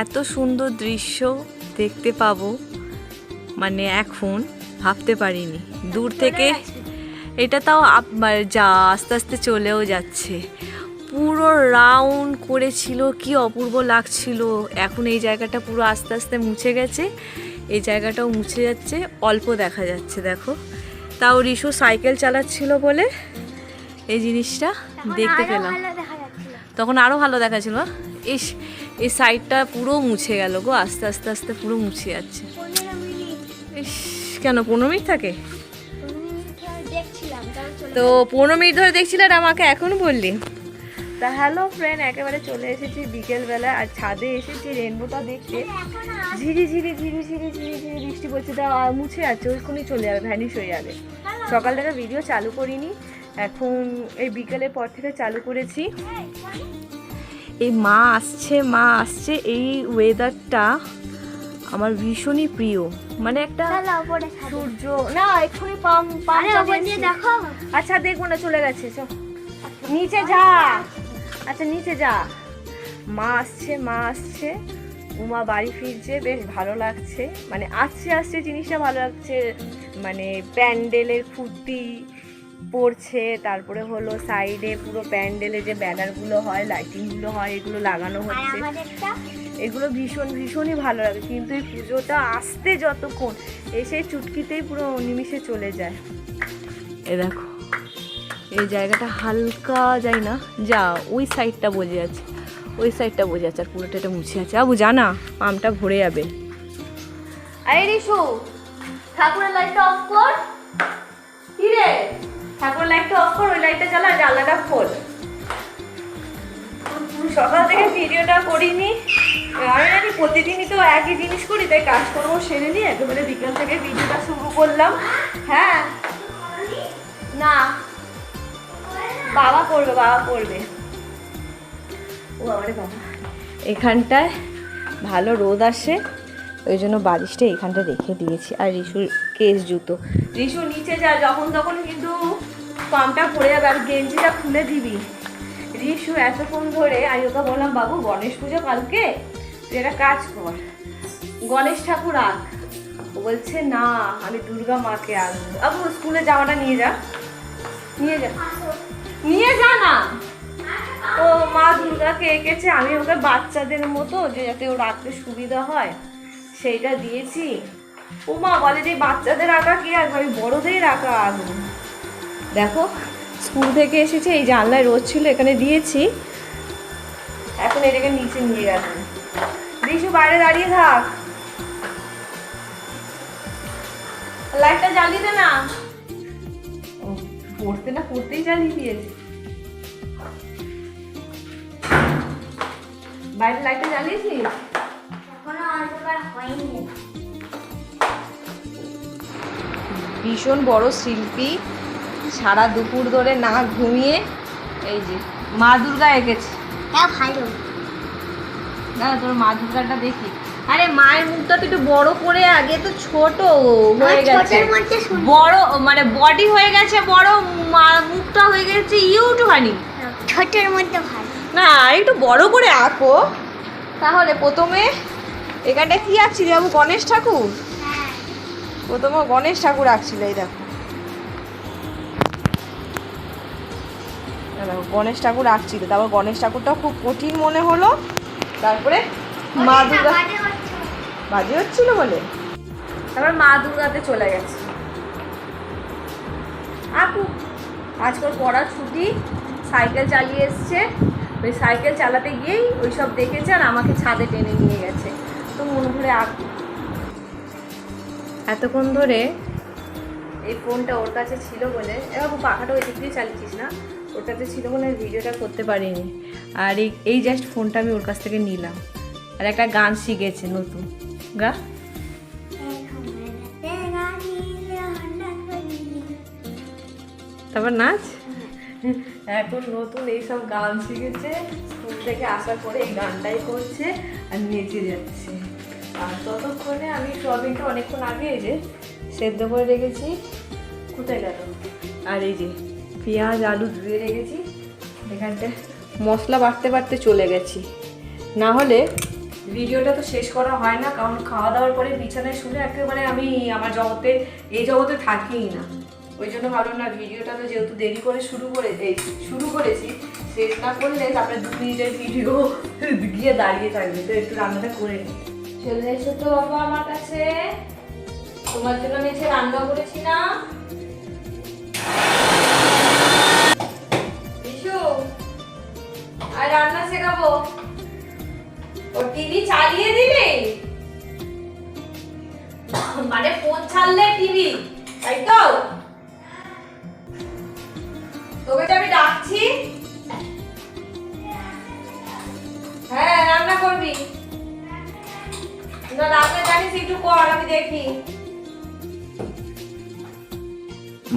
এত সুন্দর দৃশ্য দেখতে পাবো। মানে এখন ভাবতে পারিনি। দূর থেকে এটা তাও মানে যা আস্তে আস্তে চলেও যাচ্ছে। পুরো রাউন্ড করেছিল কি অপূর্ব লাগছিল। এখন এই জায়গাটা পুরো আস্তে আস্তে মুছে গেছে। এই জায়গাটাও মুছে যাচ্ছে অল্প দেখা যাচ্ছে দেখো। তাও রিশু সাইকেল চালাচ্ছিল বলে এই জিনিসটা দেখতে পেলাম। তখন আরও ভালো দেখাচ্ছিল ইস এই সাইডটা পুরো মুছে গেল গো, আস্তে আস্তে আস্তে পুরো মুছে যাচ্ছে। ইস, কেন পনেরো মিনিট থাকে? তো পনেরো মিনিট ধরে দেখছিলে আর আমাকে এখন বললি? তা হ্যালো ফ্রেন্ড একেবারে চলে এসেছি বিকেলবেলা আর ছাদে এসেছি রেনবোটা দেখতে, ঝিরি ঝিরি ঝিরি ঝিরি ঝিরি ঝিরি বৃষ্টি পড়ছে, তা আর মুছে যাচ্ছে ওইখানেই চলে যাবে ভ্যানিশ হয়ে যাবে। সকাল থেকে ভিডিও চালু করিনি, এখন এই বিকেলের পর থেকে চালু করেছি। এই মা আসছে মা আসছে এই ওয়েদারটা আমার ভীষণই প্রিয়। মানে একটা। সূর্য না এক্ষুনি পাম পাম। দেখো। আচ্ছা দেখব না চলে গেছে চল। নিচে যা। আচ্ছা নিচে যা। মা আসছে মা আসছে। উমা বাড়ি ফিরছে বেশ ভালো লাগছে। মানে আসছে আসছে জিনিসটা ভালো লাগছে। মানে প্যান্ডেলের ফুর্তি পড়ছে তারপরে হলো সাইডে পুরো প্যান্ডেলে যে ব্যানারগুলো হয় লাইটিংগুলো হয় এগুলো লাগানো হচ্ছে। এগুলো ভীষণ ভীষণই ভালো লাগে কিন্তু এই পুজোটা আসতে যতক্ষণ এসে চুটকিতেই পুরো নিমিষে চলে যায়। এ দেখো এই জায়গাটা হালকা যায় না যা ওই সাইডটা বোঝা যাচ্ছে ওই সাইডটা বোঝা যাচ্ছে আর পুরোটা এটা মুছে আছে। আবু জানা আমটা ভরে যাবে। আরে রিশু ঠাকুরের লাইটটা অফ কর। কি রে? ঠাকুরের লাইটটা অফ কর, ওই লাইটটা জ্বালা জানলাটা খোল। সকাল থেকে ভিডিওটা করিনি। আমি প্রতিদিনই তো একই জিনিস করি, তাই কাজকর্ম সেরে নিয়ে একেবারে বিকাল থেকে ভিডিওটা শুরু করলাম। হ্যাঁ? না। বাবা করবে বাবা করবে। ও আমারে বাবা। এখানটায় ভালো রোদ আসে, ওই জন্য বালিশটা এখানটা রেখে দিয়েছি। আর রিসুর কেস জুতো। রিশু নিচে যা, যখন তখন কিন্তু পাম্পটা পড়ে যাবে আর গেঞ্জিটা খুলে দিবি। রিশু এতক্ষণ ধরে আমি ওকে বললাম, বাবু, গণেশ পুজো কালকে? তুই একটা কাজ কর। গণেশ ঠাকুর আঁক বলছে, না, আমি দুর্গা মাকে আঁকবো আবু স্কুলে জামাটা নিয়ে যা। নিয়ে যা। নিয়ে যা না? ও, মা দুর্গাকে এঁকেছে, আমি ওকে বাচ্চাদের মতো, যে যাতে ও রাখতে সুবিধা হয়, সেইটা দিয়েছি। ও মা, বলে যে বাচ্চাদের আঁকা কি আঁকবো? আমি বড়দের আঁকা আঁকবো। দেখো স্কুল থেকে এসেছে এই জানলায় রোদ ছিল এখানে দিয়েছি। এখন এটাকে নিচে নিয়ে গেল রিশু বাইরে দাঁড়িয়ে থাক। লাইটটা জ্বালিয়ে দে না। পড়তে না পড়তেই জ্বালিয়ে দিয়েছে। বাইরে লাইটটা জ্বালিয়েছিস? এখনও অন্ধকার হয়নি। ভীষণ বড় শিল্পী। সারা দুপুর ধরে না ঘুমিয়ে এই যে মা দুর্গা এঁকেছে। হ্যাঁ ভালো। না তোর মা দুর্গাটা দেখি। আরে মায়ের মুখটা তো একটু বড় করে আগে তো ছোট। হয়ে গেছে। বড় মানে বডি হয়ে গেছে বড় মা- মুখটা হয়ে গেছে ইউটুহানি ছোটের মধ্যে ভালো। না একটু বড় করে আঁকো। তাহলে প্রথমে এখানটা কি আঁকছিলি বাবু? গণেশ ঠাকুর? হ্যাঁ। প্রথমে গণেশ ঠাকুর আঁকছিল এই দেখো। দেখো, গণেশ ঠাকুর আঁকছিল তারপর গণেশ ঠাকুরটা খুব কঠিন মনে হলো। তারপরে মা দুর্গা বাজে হচ্ছে। হচ্ছিল বলে? তারপর মা দুর্গাতে চলে গেছে। আপু আজকাল পড়ার ছুটি সাইকেল চালিয়ে এসছে। ওই সাইকেল চালাতে গিয়েই ওই সব দেখেছে আর আমাকে ছাদে টেনে নিয়ে গেছে। তো মন ভরে আঁকু এতক্ষণ ধরে এই ফোনটা ওর কাছে ছিল বলে। এবার পাখাটা ওই দিক দিয়ে চালিয়েছিস না? কাছে ছিল বলে আমি ভিডিওটা করতে পারিনি। আর এই এই জাস্ট ফোনটা আমি ওর কাছ থেকে নিলাম। আর একটা গান শিখেছে নতুন। গা। তারপর নাচ? এখন নতুন এইসব গান শিখেছে, স্কুল থেকে আসার পরে এই গানটাই করছে আর নেচে যাচ্ছে। আর ততক্ষণে আমি সোয়াবিনটা অনেকক্ষণ আগে এই যে সেদ্ধ করে রেখেছি। কোথায় গেল? আর এই যে পেঁয়াজ, আলু ধুয়ে রেখেছি। এখানটা মশলা বাড়তে বাড়তে চলে গেছি। না হলে ভিডিওটা তো শেষ করা হয় না, কারণ খাওয়া দাওয়ার পরে বিছানায় শুনে একেবারে আমি আমার জগতে, এই জগতে থাকিই না। ওই জন্য ভাবলাম, না, ভিডিওটা তো যেহেতু দেরি করে শুরু করে শুরু করেছি, শেষ না করলে তারপরে দু মিনিটের ভিডিও গিয়ে দাঁড়িয়ে থাকবে, তো একটু রান্নাটা করে নিই। চলে এসো তো বাবা আমার কাছে। তোমার জন্য এসে রান্না করেছি না? একটু কর, আমি দেখি।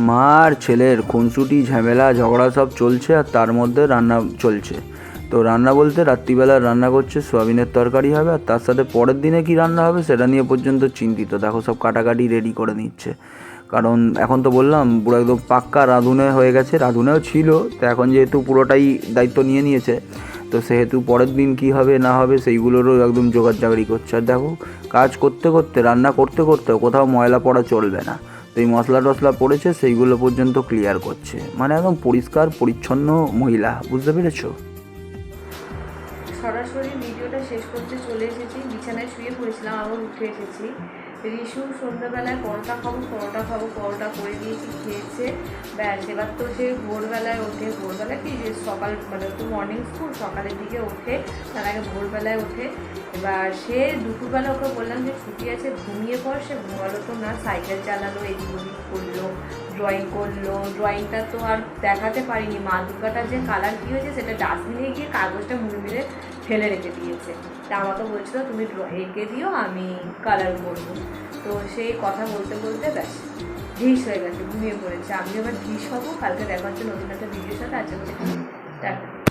মা আর ছেলের, খুনসুটি, ঝামেলা, ঝগড়া সব চলছে আর তার মধ্যে রান্না চলছে। তো রান্না বলতে রাত্রিবেলা রান্না করছে সোয়াবিনের তরকারি হবে আর তার সাথে পরের দিনে কি রান্না হবে সেটা নিয়ে পর্যন্ত চিন্তিত। দেখো, সব কাটাকাটি রেডি করে নিচ্ছে। কারণ এখন তো বললাম, পুরো একদম পাক্কা রাঁধুনে হয়ে গেছে, রাঁধুনেও ছিল। তো এখন যেহেতু পুরোটাই দায়িত্ব নিয়ে নিয়েছে তো সেহেতু পরের দিন কি হবে, না হবে, সেইগুলোরও একদম জোগাড় জাগড়ি করছে। আর দেখো, কাজ করতে করতে, রান্না করতে করতে কোথাও ময়লা পড়া চলবে না। তো এই মশলা টসলা পড়েছে, সেইগুলো পর্যন্ত ক্লিয়ার করছে। মানে একদম পরিষ্কার, পরিচ্ছন্ন মহিলা, বুঝতে পেরেছ? সরাসরি ভিডিওটা শেষ করতে চলে এসেছি। বিছানায় শুয়ে পড়েছিলাম আবার উঠে এসেছি। রিশু, সন্ধ্যাবেলায় পরোটা খাব পরোটা খাব, পরোটা করে দিয়েছি খেয়েছে? ব্যাস, এবার তো সে ভোরবেলায় ওঠে। ভোরবেলা কি যে সকাল মানে তো মর্নিং স্কুল সকালের দিকে ওঠে, তার আগে ভোরবেলায় ওঠে। এবার সে দুপুরবেলা ওকে বললাম যে ছুটি আছে, ঘুমিয়ে পর সে ঘুমালো তো না, সাইকেল চালালো, এদিক ওদিক করল ড্রয়িং করল। ড্রয়িংটা তো আর দেখাতে পারিনি। মা দুর্গাটার যে কালার কী হয়েছে, সেটা ডাস্টবিনে গিয়ে কাগজটা মুড়ে মেরে ফেলে রেখে দিয়েছে। তা আমাকে বলছিল, তুমি এঁকে দিও, আমি কালার করব। তো সেই কথা বলতে বলতে ব্যাস, ঢিস হয়ে গেছে, ঘুমিয়ে পড়েছে। আমি এবার ঢিস হব, কালকে দেখার জন্য নতুন একটা ভিডিওর সাথে আজকে টাটা